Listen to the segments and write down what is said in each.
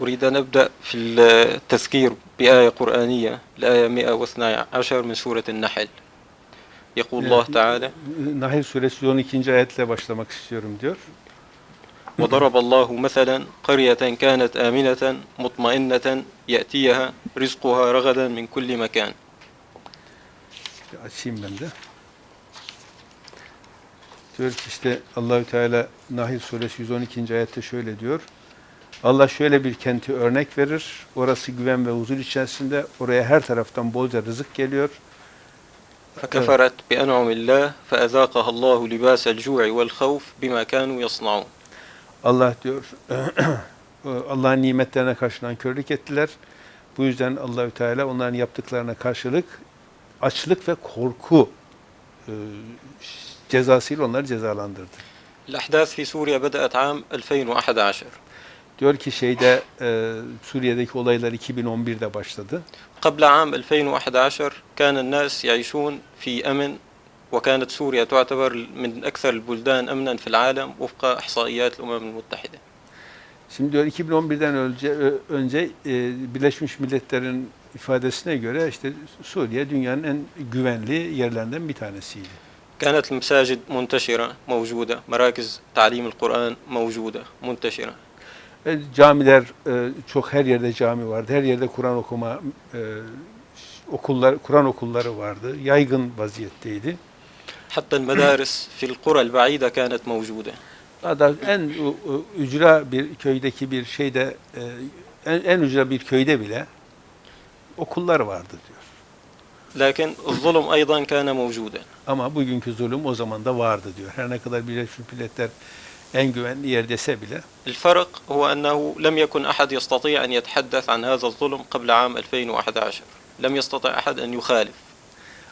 أريد أن أبدأ في التذكير بآية قرآنية الآية 112 من سورة النحل يقول الله تعالى Nahil suresi 112. ayetle başlamak istiyorum diyor. وضرب الله مثلا قرية كانت آمنة مطمئنة يأتيها رزقها رغدا من كل مكان Bir Açayım ben de. Diyor ki işte Allahü Teala Nahil suresi 112. ayette şöyle diyor. Allah şöyle bir kenti örnek verir. Orası güven ve huzur içerisinde. Oraya her taraftan bolca rızık geliyor. فكفرت بأنعم الله فأذاقها الله لباس الجوع والخوف بما كانوا يصنعون Allah diyor Allah'ın nimetlerine karşı nankörlük ettiler. Bu yüzden Allahü Teala onların yaptıklarına karşılık açlık ve korku e, cezasıyla onları cezalandırdı. الأحداث في سوريا بدأت عام 2011 Diyor ki şeyde e, Suriye'deki olaylar 2011'de başladı. قبل عام 2011 كان الناس يعيشون في أمن وكانت سوريا تعتبر من أكثر البلدان أمنا في العالم وفق إحصائيات الأمم المتحدة Şimdi diyor 2011'den önce ö- önce e, Birleşmiş Milletler'in ifadesine göre işte Suriye dünyanın en güvenli yerlerinden bir tanesiydi. كانت المساجد منتشرة موجودة مراكز تعليم القرآن موجودة منتشرة e, camiler e, çok her yerde cami vardı. Her yerde Kur'an okuma e, okullar Kur'an okulları vardı. Yaygın vaziyetteydi. Hatta medaris fil kura'l ba'ide kanet mevcude. Hatta en ücra bir köydeki bir şeyde en, en ücra bir köyde bile okullar vardı diyor. Lakin zulüm aydan kana mevcude. Ama bugünkü zulüm o zaman da vardı diyor. Her ne kadar Birleşmiş Milletler en güvenli yer dese bile الفرق هو أنه لم يكن أحد يستطيع أن يتحدث عن هذا الظلم قبل عام 2011 لم يستطع أحد أن يخالف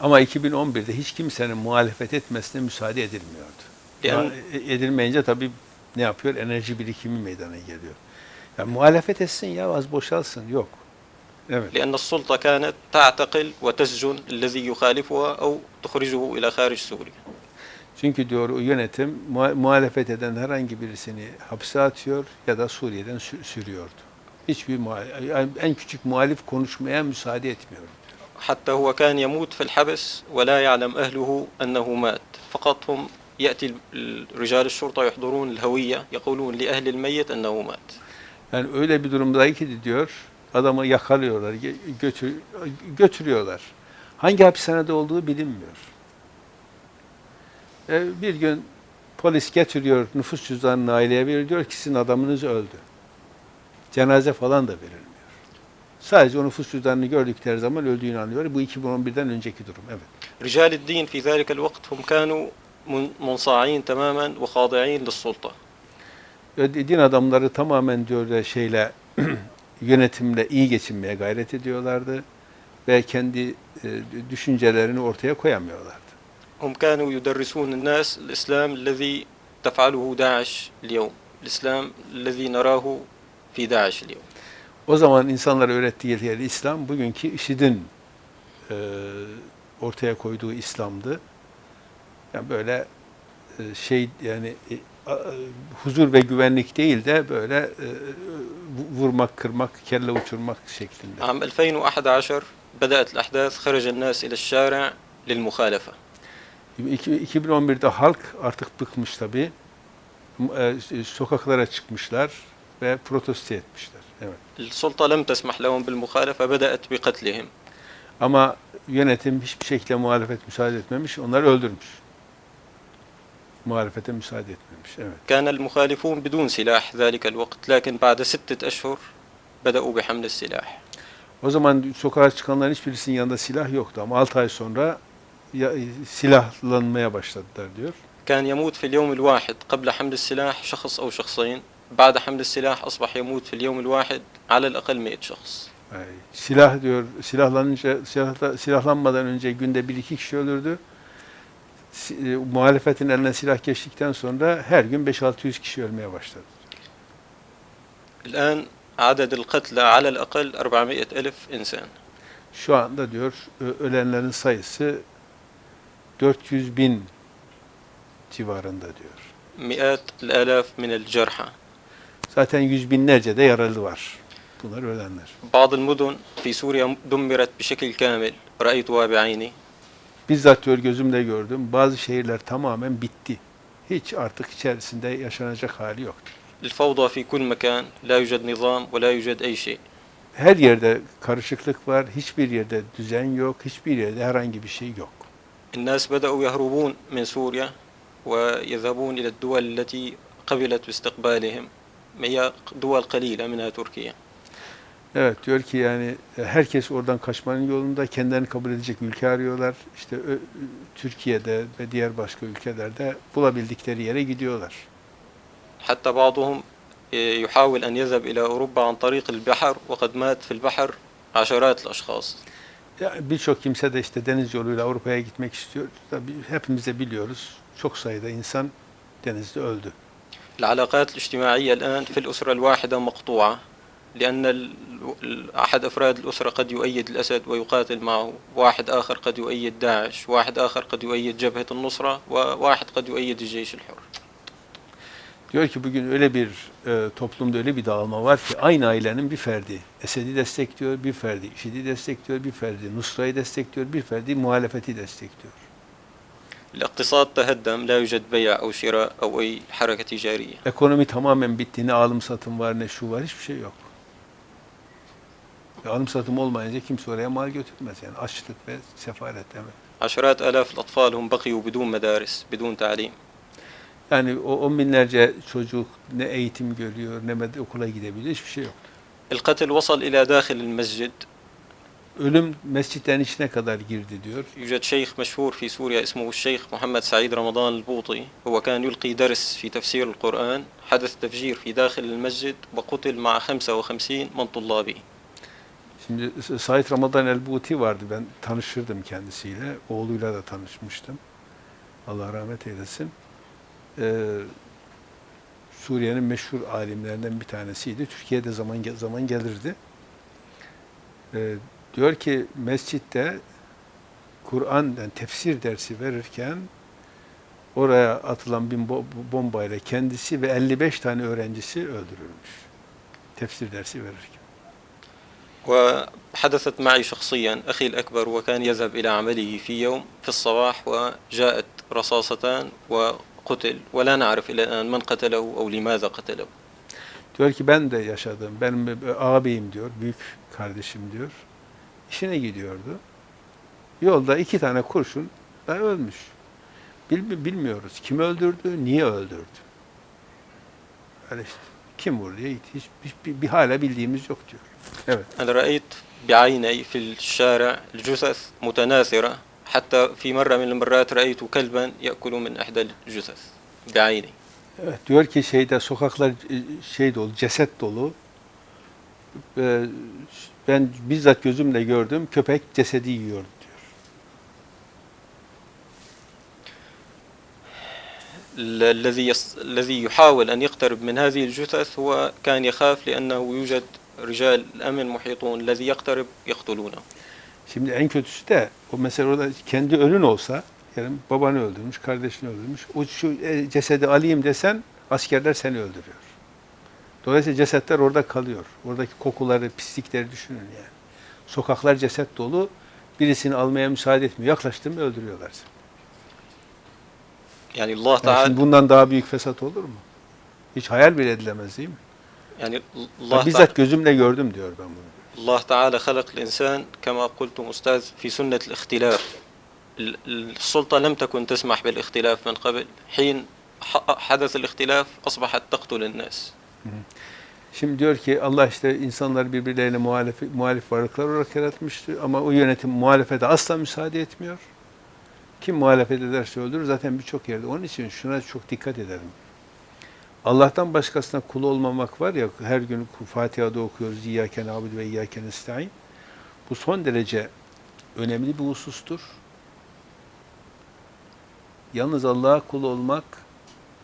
ama 2011'de hiç kimsenin muhalefet etmesine müsaade edilmiyordu. Yani- Ama e- edilmeyince tabii ne yapıyor? Enerji birikimi meydana geliyor. Ya muhalefet etsin ya az boşalsın. Yok. Evet. لأن السلطة كانت تعتقل وتسجن الذي يخالفها أو تخرجه إلى خارج سوريا Çünkü diyor o yönetim muha- muhalefet eden herhangi birisini hapse atıyor ya da Suriye'den sü- sürüyordu. Hiçbir muha- yani en küçük muhalif konuşmaya müsaade etmiyordu. حتى هو كان يموت في الحبس ولا يعلم أهله أنه مات فقط هم يأتي ال- رجال الشرطة يحضرون الهوية يقولون لأهل الميت أنه مات Yani öyle bir durumda ki diyor adamı yakalıyorlar, ge- götür, götürüyorlar. Hangi hapishanede olduğu bilinmiyor. E, bir gün polis getiriyor nüfus cüzdanını aileye veriyor diyor ki sizin adamınız öldü. Cenaze falan da verilmiyor. Sadece o nüfus cüzdanını gördükleri zaman öldüğünü anlıyor. Bu 2011'den önceki durum. Evet. رجال الدين في ذلك الوقت هم كانوا من- منصاعين تماما وخاضعين للسلطة Ve Din adamları tamamen diyor da şeyle yönetimle iyi geçinmeye gayret ediyorlardı ve kendi e, düşüncelerini ortaya koyamıyorlardı. هم كانوا يدرسون الناس الإسلام الذي تفعله داعش اليوم الإسلام الذي نراه في داعش اليوم O zaman insanlara öğrettiği yer İslam, bugünkü IŞİD'in e, ortaya koyduğu İslam'dı. Yani böyle e, şey yani e, a- e, huzur ve güvenlik değil de böyle e, vu- vurmak, kırmak, kelle uçurmak şeklinde. عام 2011 بدأت الأحداث خرج الناس إلى الشارع للمخالفة İki- 2011'de halk artık bıkmış tabii. E, e, sokaklara çıkmışlar ve protesto etmişler. Evet. Sulta lem tesmah lehum bil muhalefe bedeet bi katlihim. Ama yönetim hiçbir şekilde muhalefet müsaade etmemiş, onları öldürmüş. Muhalefete müsaade etmemiş. Evet. Kana'l muhalifun bidun silah zalikel vakt lakin ba'de 6 eşhur bedeu bi hamle's silah. O zaman sokağa çıkanların hiçbirisinin yanında silah yoktu ama 6 ay sonra silahlanmaya başladılar diyor. كان يموت في اليوم الواحد قبل حمل السلاح شخص أو شخصين بعد حمل السلاح أصبح يموت في اليوم الواحد على الأقل 100 شخص Ay, silah diyor, silahlanınca, silahla, silahlanmadan önce günde bir iki kişi ölürdü. Si- e, muhalefetin eline silah geçtikten sonra her gün 5-600 kişi ölmeye başladı. الآن عدد القتلى على الأقل 400 ألف إنسان Şu anda diyor ö- ölenlerin sayısı 400 bin civarında diyor. Mi'at elaf minel cerha. Zaten yüz binlerce de yaralı var. Bunlar ölenler. Bazı mudun fi Suriye dummirat bi şekil kamil. Ra'aytuha bi ayni. Bizzat diyor gözümle gördüm. Bazı şehirler tamamen bitti. Hiç artık içerisinde yaşanacak hali yok. El fawda fi kul mekan la yujad nizam ve la yujad ey şey. Her yerde karışıklık var. Hiçbir yerde düzen yok. Hiçbir yerde herhangi bir şey yok. الناس بدأوا يهربون من سوريا ويذهبون إلى الدول التي قبلت باستقبالهم هي دول قليلة منها تركيا Evet diyor ki yani e, herkes oradan kaçmanın yolunda kendilerini kabul edecek ülke arıyorlar. İşte ö- Türkiye'de ve diğer başka ülkelerde bulabildikleri yere gidiyorlar. حتى بعضهم إيه، يحاول أن يذهب إلى أوروبا عن طريق البحر وقد مات في البحر عشرات الأشخاص Ya Birçok kimse de işte deniz yoluyla Avrupa'ya gitmek istiyor. Tabii hepimiz de biliyoruz. Çok sayıda insan denizde öldü. العلاقات الاجتماعية الآن في الأسرة الواحدة مقطوعة لأن أحد أفراد الأسرة قد يؤيد الأسد ويقاتل معه واحد آخر قد يؤيد داعش واحد آخر قد يؤيد جبهة النصرة وواحد قد يؤيد الجيش الحر Diyor ki bugün öyle bir e, toplumda öyle bir dağılma var ki aynı ailenin bir ferdi Esed'i destekliyor, bir ferdi IŞİD'i destekliyor, bir ferdi Nusra'yı destekliyor, bir ferdi muhalefeti destekliyor. الاقتصاد تهدم لا يوجد بيع أو شراء أو أي حركة تجارية Ekonomi tamamen bitti. Ne alım satım var ne şu var hiçbir şey yok. E, alım satım olmayınca kimse oraya mal götürmez yani açlık ve sefalet evet. عشرات آلاف الأطفال هم بقيوا بدون مدارس بدون تعليم yani o on binlerce çocuk ne eğitim görüyor, ne okula gidebiliyor, hiçbir şey yok. El katil vasal ila dâhilil mescid. Ölüm mescitlerin içine kadar girdi diyor. Yüce şeyh meşhur fi Suriye ismuhu şeyh Muhammed Said Ramazan el-Buti. Huve kan yulqi ders fi tefsir el-Kur'an. Hades tefcir fi dâhilil mescid ve kutil ma'a 55 men tullabi. Şimdi Said Ramazan el-Buti vardı ben tanışırdım kendisiyle. Oğluyla da tanışmıştım. Allah rahmet eylesin Ee, Suriye'nin meşhur alimlerinden bir tanesiydi. Türkiye'de zaman ge- zaman gelirdi. Ee, diyor ki mescitte Kur'an yani tefsir dersi verirken oraya atılan bir bo- bombayla kendisi ve 55 tane öğrencisi öldürülmüş. Tefsir dersi verirken. وحدثت معي شخصيا أخي الأكبر وكان يذهب إلى عمله في يوم في الصباح وجاءت رصاصتان وقتل ولا نعرف إلى الآن من قتله أو لماذا قتله Diyor ki ben de yaşadım. Benim bir- bir ağabeyim diyor, büyük kardeşim diyor. İşine gidiyordu. Yolda iki tane kurşun da ölmüş. Bil- bilmiyoruz. Kim öldürdü, niye öldürdü. Öyle işte. Kim vurdu diye hiç, hiç bir, bir hala bildiğimiz yok diyor. Evet. أنا رأيت بعيني في الشارع الجثث متناثرة حتى في مرة من المرات رأيت كلبا يأكل من إحدى الجثث بعيني Evet, diyor ki şeyde sokaklar şey dolu, ceset dolu. Ee, Ben bizzat gözümle gördüm. Köpek cesedi yiyor diyor. ال- الذي. الذي يحاول أن يقترب من هذه الجثث هو كان يخاف لأنه يوجد رجال الأمن محيطون الذي يقترب يقتلونه Şimdi en kötüsü de o mesela orada kendi ölün olsa yani babanı öldürmüş, kardeşini öldürmüş. O şu e, cesedi alayım desen askerler seni öldürüyor. Dolayısıyla cesetler orada kalıyor. Oradaki kokuları, pislikleri düşünün yani. Sokaklar ceset dolu. Birisini almaya müsaade etmiyor. Yaklaştın mı öldürüyorlar seni. Yani Allah Teala bundan daha büyük fesat olur mu? Hiç hayal bile edilemez değil mi? Yani Allah ya bizzat gözümle gördüm diyor ben bunu. الله تعالى خلق الإنسان كما قلتم أستاذ في سنة الاختلاف ال- السلطة لم تكن تسمح بالاختلاف من قبل حين ح- حدث الاختلاف أصبحت تقتل الناس Şimdi diyor ki Allah işte insanlar birbirlerine muhalif, muhalif varlıklar olarak yaratmıştı ama o yönetim muhalefete asla müsaade etmiyor. Kim muhalefet ederse öldürür zaten birçok yerde. Onun için şuna çok dikkat edelim. Allah'tan başkasına kul olmamak var ya her gün Fatiha'da okuyoruz İyyâke nâbudu ve İyyâke nestaîn. Bu son derece önemli bir husustur. Yalnız Allah'a kul olmak,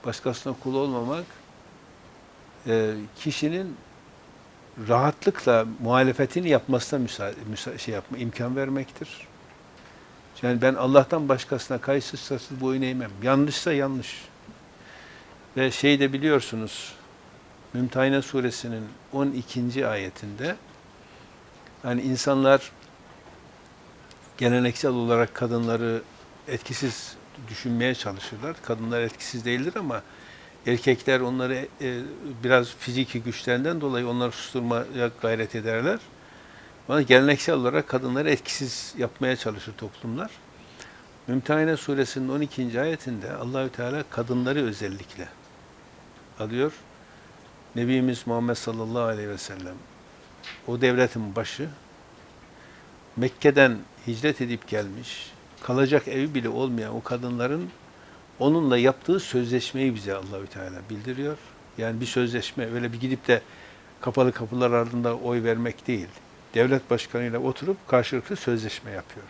başkasına kul olmamak e, kişinin rahatlıkla muhalefetini yapmasına müsa- şey yapma, imkan vermektir. Yani ben Allah'tan başkasına kayıtsız şartsız boyun eğmem. Yanlışsa yanlış. Ve şey de biliyorsunuz, Mümtehine suresinin 12. ayetinde hani insanlar geleneksel olarak kadınları etkisiz düşünmeye çalışırlar. Kadınlar etkisiz değildir ama erkekler onları e, biraz fiziki güçlerinden dolayı onları susturmaya gayret ederler. Ama geleneksel olarak kadınları etkisiz yapmaya çalışır toplumlar. Mümtehine suresinin 12. ayetinde Allahü Teala kadınları özellikle alıyor. Nebimiz Muhammed sallallahu aleyhi ve sellem o devletin başı Mekke'den hicret edip gelmiş, kalacak evi bile olmayan o kadınların onunla yaptığı sözleşmeyi bize Allahü Teala bildiriyor. Yani bir sözleşme öyle bir gidip de kapalı kapılar ardında oy vermek değil. Devlet başkanıyla oturup karşılıklı sözleşme yapıyor.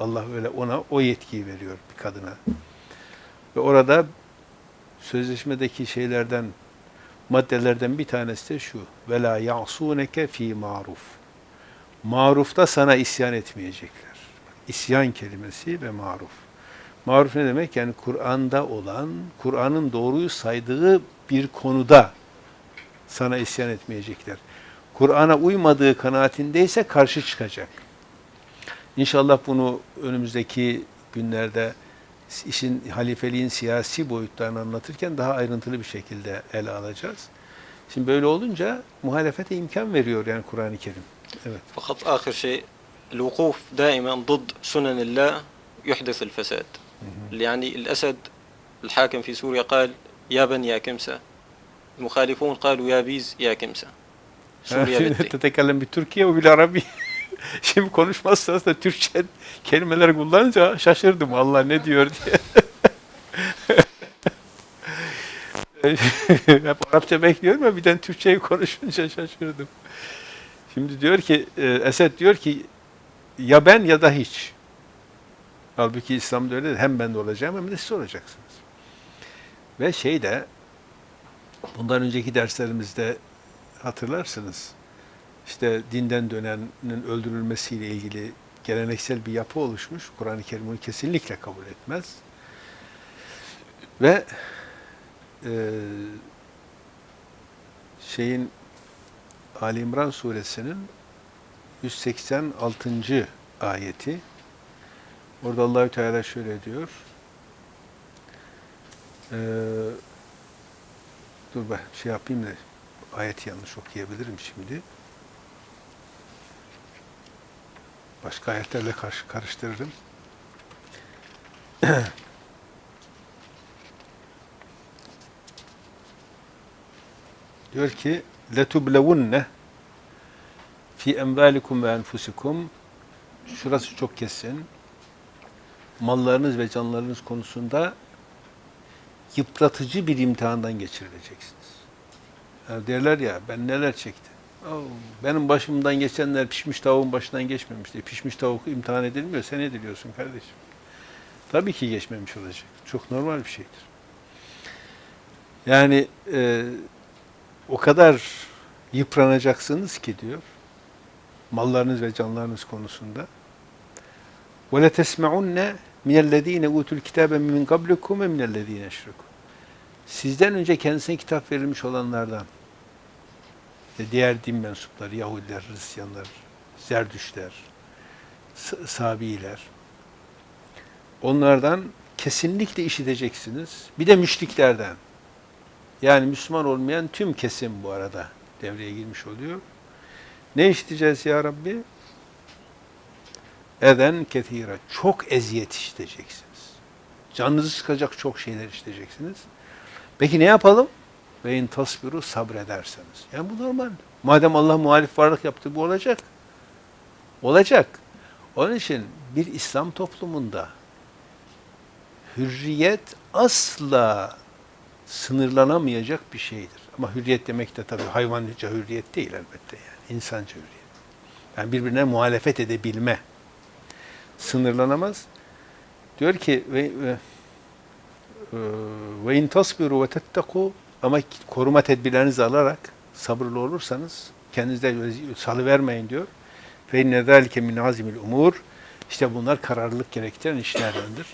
Allah öyle ona o yetkiyi veriyor bir kadına. Ve orada sözleşmedeki şeylerden maddelerden bir tanesi de şu. La ya'suneke fi maruf. Marufta sana isyan etmeyecekler. İsyan kelimesi ve maruf. Maruf ne demek? Yani Kur'an'da olan, Kur'an'ın doğruyu saydığı bir konuda sana isyan etmeyecekler. Kur'an'a uymadığı kanaatindeyse karşı çıkacak. İnşallah bunu önümüzdeki günlerde işin halifeliğin siyasi boyutlarını anlatırken daha ayrıntılı bir şekilde ele alacağız. Şimdi böyle olunca muhalefete imkan veriyor yani Kur'an-ı Kerim. Evet. فقط آخر شيء الوقوف دائما ضد سنن الله يحدث الفساد يعني الأسد الحاكم في سوريا قال يا بن يا كمسة المخالفون قالوا يا بيز يا كمسة سوريا بدي Tetekellem bir Şimdi konuşması sırasında Türkçe kelimeler kullanınca şaşırdım Allah ne diyor diye. Hep Arapça bekliyorum ama birden Türkçeyi konuşunca şaşırdım. Şimdi diyor ki, e, Esed diyor ki ya ben ya da hiç. Halbuki İslam'da öyle değil. Hem ben de olacağım hem de siz olacaksınız. Ve şey de bundan önceki derslerimizde hatırlarsınız. İşte dinden dönenin öldürülmesiyle ilgili geleneksel bir yapı oluşmuş. Kur'an-ı Kerim onu kesinlikle kabul etmez. Ve e, şeyin Ali İmran suresinin 186. ayeti orada Allahü Teala şöyle diyor. Ee, dur ben şey yapayım da ayeti yanlış okuyabilirim şimdi. Başka ayetlerle karşı karıştırırım. diyor ki letublevunne fi envalikum ve enfusikum şurası çok kesin mallarınız ve canlarınız konusunda yıpratıcı bir imtihandan geçirileceksiniz. Yani derler ya ben neler çektim. Oo, benim başımdan geçenler pişmiş tavuğun başından geçmemiş diye. Pişmiş tavuk imtihan edilmiyor. Sen ediliyorsun kardeşim. Tabii ki geçmemiş olacak. Çok normal bir şeydir. Yani e, o kadar yıpranacaksınız ki diyor. Mallarınız ve canlarınız konusunda. وَلَتَسْمَعُنَّ مِنَ الَّذ۪ينَ اُوتُوا الْكِتَابَ مِنْ قَبْلِكُمْ وَمِنَ الَّذ۪ينَ اَشْرَكُوا Sizden önce kendisine kitap verilmiş olanlardan ve diğer din mensupları, Yahudiler, Hristiyanlar, Zerdüşler, Sabiler, onlardan kesinlikle işiteceksiniz. Bir de müşriklerden. Yani Müslüman olmayan tüm kesim bu arada devreye girmiş oluyor. Ne işiteceğiz ya Rabbi? Eden ketira. Çok eziyet işiteceksiniz. Canınızı sıkacak çok şeyler işiteceksiniz. Peki ne yapalım? Ve in tasbiru sabrederseniz. Yani bu normal. Madem Allah muhalif varlık yaptı bu olacak. Olacak. Onun için bir İslam toplumunda hürriyet asla sınırlanamayacak bir şeydir. Ama hürriyet demek de tabii hayvanca hürriyet değil elbette yani. insanca hürriyet. Yani birbirine muhalefet edebilme sınırlanamaz. Diyor ki ve ve in tasbiru ve tetteku ama koruma tedbirlerinizi alarak sabırlı olursanız kendinize salı vermeyin diyor. Fe inne zalike min azimil umur. İşte bunlar kararlılık gerektiren işlerdendir.